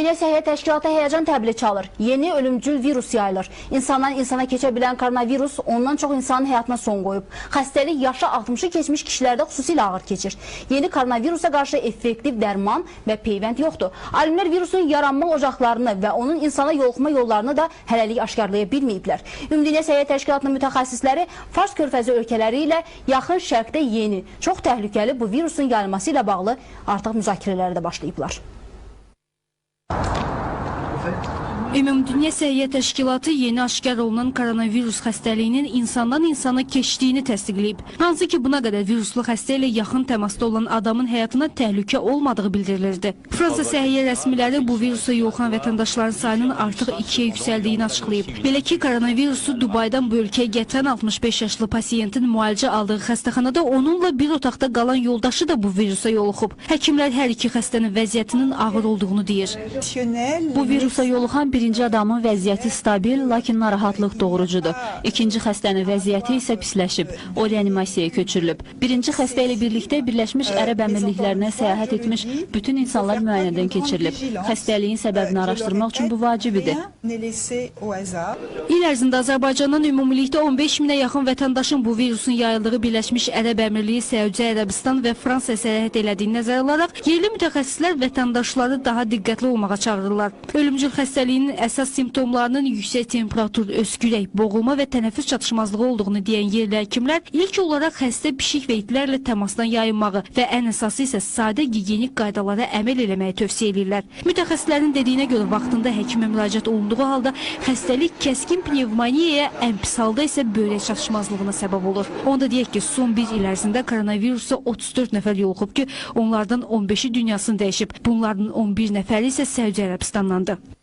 Dünya Səhiyyə Təşkilatı həyəcan təbili çalır. Yeni ölümcül virus yayılır. İnsandan insana keçə bilən koronavirus ondan çox insanın həyatına son qoyub. Xəstəlik yaşı 60-ı keçmiş kişilərdə xüsusilə ağır keçir. Yeni koronavirusa qarşı effektiv dərman və peyvənd yoxdur. Alimlər virusun yaranma ocaqlarını və onun insana yoluxma yollarını da hələlik aşkarlaya bilməyiblər. Ümumdünya Səhiyyə Təşkilatının mütəxəssisləri Fars körfəzi ölkələri ilə yaxın şərqdə yeni, çox təhlükəli bu virusun yayılması ilə bağlı artıq müzakirələrə də başlayıblar. of. Ümumdünya Səhiyyə Təşkilatı yeni aşkar olunan koronavirus xəstəliyinin insandan insana keçdiyini təsdiqləyib. Hansı ki, buna qədər viruslu xəstə ilə yaxın təmasda olan adamın həyatına təhlükə olmadığı bildirilirdi. Fransa səhiyyə rəsmiləri bu virusa yoluxan vətəndaşların sayının artıq ikiyə yüksəldiyini açıqlayıb. Belə ki, koronavirusu Dubaydan bu ölkəyə gətirən 65 yaşlı pasiyentin müalicə aldığı xəstəxanada onunla bir otaqda qalan yoldaşı da bu virusa yoluxub. Həkimlər hər iki xəstənin vəziyyətinin ağır olduğunu deyir. Bu virusa yoluxan birinci adamın vəziyyəti stabil, lakin narahatlıq doğurucudur. İkinci xəstənin vəziyyəti isə pisləşib. O reanimasiyaya köçürülüb. Birinci xəstə ilə birlikdə Birləşmiş Ərəb Əmirliklərinə səyahət etmiş bütün insanlar müayinədən keçirilib. Xəstəliyin səbəbini araşdırmaq üçün bu vacib idi. İl ərzində Azərbaycandan ümumilikdə 15 minə yaxın vətəndaşın bu virusun yayıldığı Birləşmiş Ərəb Əmirliyi, Səudiyyə Ərəbistan və Fransa səyahət elədiyini nəzərə alaraq yerli mütəxəssislər vətəndaşları daha diqqətli olmağa çağırırlar. Ölümcül xəstəliyin əsas simptomlarının yüksək temperatur, öskürək, boğulma və tənəffüs çatışmazlığı olduğunu deyən yerli həkimlər ilk olaraq xəstə pişik və itlərlə təmasdan yayınmağı və ən əsası isə sadə gigiyenik qaydalara əməl eləməyi tövsiyə edirlər. Mütəxəssislərin dediyinə görə vaxtında həkimə müraciət olunduğu halda xəstəlik kəskin pnevmoniyaya, ən pis halda isə böyrək çatışmazlığına səbəb olur. Onda deyək ki, son bir il ərzində koronavirusa 34 nəfər yoluxub ki, onlardan 15-i dünyasını dəyişib. Bunların 11 nəfəri isə Səudiyyə Ərəbistandandır.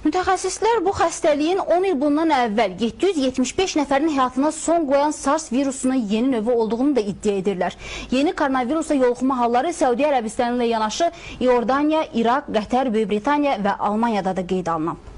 Mütəxəssislər bu xəstəliyin 10 il bundan əvvəl 775 nəfərin həyatına son qoyan SARS virusunun yeni növü olduğunu da iddia edirlər. Yeni koronavirusa yoluxma halları Səudiyyə Ərəbistanı ilə yanaşı İordaniya, İraq, Qətər, Böyük Britaniya və Almaniyada da qeyd alınıb.